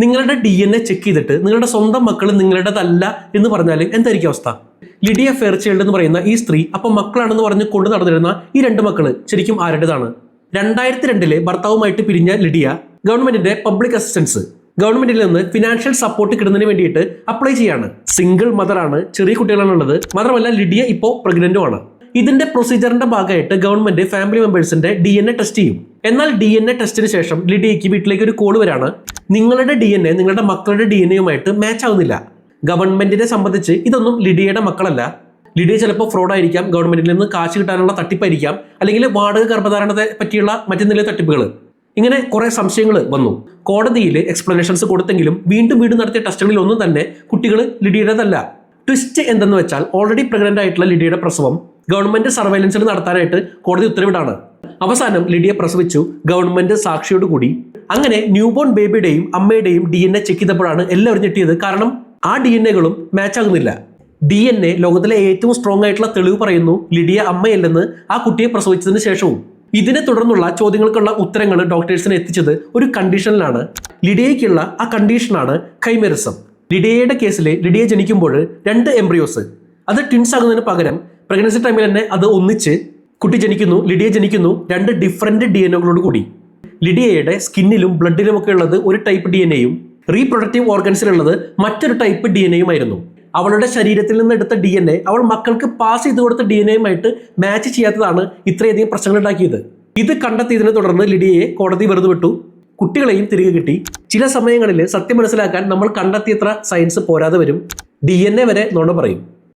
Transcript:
നിങ്ങളുടെ D N a cheque ചെയ്തിട്ട് നിങ്ങളുടെ സ്വന്തം മക്കൾ നിങ്ങളുടേതല്ല എന്ന് പറഞ്ഞാൽ എന്തായിരിക്കും അവസ്ഥ? ലിഡിയ ഫെയർചൈൽഡ് എന്ന് പറയുന്ന ഈ സ്ത്രീ അപ്പം മക്കളാണെന്ന് പറഞ്ഞ് കൊണ്ടു നടന്നിരുന്ന ഈ രണ്ട് മക്കൾ ശരിക്കും ആരുടേതാണ്? രണ്ടായിരത്തി രണ്ടിലെ ഭർത്താവുമായിട്ട് പിരിഞ്ഞ ലിഡിയ ഗവൺമെന്റിന്റെ പബ്ലിക് അസിസ്റ്റൻസ് ഗവൺമെന്റിൽ നിന്ന് ഫിനാൻഷ്യൽ സപ്പോർട്ട് കിട്ടുന്നതിന് വേണ്ടിയിട്ട് അപ്ലൈ ചെയ്യാണ്. സിംഗിൾ മദറാണ് ചെറിയ കുട്ടികളാണ് ഉള്ളത് മാത്രമല്ല ലിഡിയ ഇപ്പോൾ പ്രഗ്നന്റുമാണ് ഇതിന്റെ പ്രൊസീജിയറിന്റെ ഭാഗമായിട്ട് ഗവൺമെന്റ് ഫാമിലി മെമ്പേഴ്സിന്റെ ഡി എൻ എ ടെസ്റ്റ് ചെയ്യും. എന്നാൽ ഡി എൻ എ ടെസ്റ്റിന് ശേഷം ലിഡിയയ്ക്ക് വീട്ടിലേക്ക് ഒരു കോൾ വരാണ്. നിങ്ങളുടെ ഡി എൻ എ നിങ്ങളുടെ മക്കളുടെ ഡി എൻ എയുമായിട്ട് മാച്ച് ആവുന്നില്ല. ഗവൺമെന്റിനെ സംബന്ധിച്ച് ഇതൊന്നും ലിഡിയയുടെ മക്കളല്ല. ലിഡിയ ചിലപ്പോൾ ഫ്രോഡ് ആയിരിക്കാം ഗവൺമെന്റിൽ നിന്ന് കാശ് കിട്ടാനുള്ള തട്ടിപ്പായിരിക്കാം അല്ലെങ്കിൽ വാടക ഗർഭധാരണത്തെ പറ്റിയുള്ള മറ്റെന്തെങ്കിലും തട്ടിപ്പുകൾ ഇങ്ങനെ കുറെ സംശയങ്ങൾ വന്നു. കോടതിയിൽ എക്സ്പ്ലനേഷൻസ് കൊടുത്തെങ്കിലും വീണ്ടും വീണ്ടും നടത്തിയ ടെസ്റ്റുകളിൽ ഒന്നും തന്നെ കുട്ടികൾ ലിഡിയുടേതല്ല ട്വിസ്റ്റ് എന്തെന്ന് വെച്ചാൽ ഓൾറെഡി പ്രഗ്നന്റ് ആയിട്ടുള്ള ലിഡിയുടെ പ്രസവം ഗവൺമെന്റ് സർവൈലൻസിൽ നടത്താനായിട്ട് കോടതി ഉത്തരവിടാണ്. അവസാനം ലിഡിയ പ്രസവിച്ചു ഗവൺമെന്റ് സാക്ഷിയോട് കൂടി. അങ്ങനെ ന്യൂബോൺ ബേബിയുടെയും അമ്മയുടെയും ഡി എൻ എ ചെക്ക് ചെയ്തപ്പോഴാണ് എല്ലാവരും ഞെട്ടിയത്. കാരണം ആ ഡി എൻ എകളും മാച്ച് ആകുന്നില്ല. ഡി എൻ എ ലോകത്തിലെ ഏറ്റവും സ്ട്രോങ് ആയിട്ടുള്ള തെളിവ് പറയുന്നു ലിഡിയ അമ്മയല്ലെന്ന് ആ കുട്ടിയെ പ്രസവിച്ചതിന് ശേഷവും. ഇതിനെ തുടർന്നുള്ള ചോദ്യങ്ങൾക്കുള്ള ഉത്തരങ്ങൾ ഡോക്ടേഴ്സിന് എത്തിച്ചത് ഒരു കണ്ടീഷനിലാണ്. ലിഡിയയ്ക്കുള്ള ആ കണ്ടീഷനാണ് കൈമെറിസം ലിഡിയയുടെ കേസിൽ ലിഡിയ ജനിക്കുമ്പോൾ രണ്ട് എംബ്രിയോസ്. അത് ട്വിൻസ് ആകുന്നതിന് പകരം പ്രഗ്നൻസി ടൈമിൽ തന്നെ അത് ഒന്നിച്ച് കുട്ടി ജനിക്കുന്നു ലിഡിയ ജനിക്കുന്നു രണ്ട് ഡിഫറെന്റ് ഡി എൻ കൂടി. ലിഡിയയുടെ സ്കിന്നിലും ബ്ലഡിലും ഒക്കെ ഉള്ളത് ഒരു ടൈപ്പ് ഡി എൻ എയും റീപ്രൊഡക്റ്റീവ് ഓർഗൻസിലുള്ളത് മറ്റൊരു ടൈപ്പ് ഡി എൻ എയുമായിരുന്നു അവളുടെ ശരീരത്തിൽ നിന്ന് എടുത്ത ഡി എൻ എ അവൾ മക്കൾക്ക് പാസ് ചെയ്ത് കൊടുത്ത ഡി എൻ എയുമായിട്ട് മാച്ച് ചെയ്യാത്തതാണ് ഇത്രയധികം പ്രശ്നങ്ങൾ ഉണ്ടാക്കിയത്. ഇത് കണ്ടെത്തിയതിനെ തുടർന്ന് ലിഡിയയെ കോടതി വെറുതെ വിട്ടു. കുട്ടികളെയും തിരികെ കിട്ടി. ചില സമയങ്ങളിൽ സത്യം മനസ്സിലാക്കാൻ നമ്മൾ കണ്ടെത്തിയത്ര സയൻസ് പോരാതെ വരും. ഡി എൻ എ വരെ നുണ പറയും.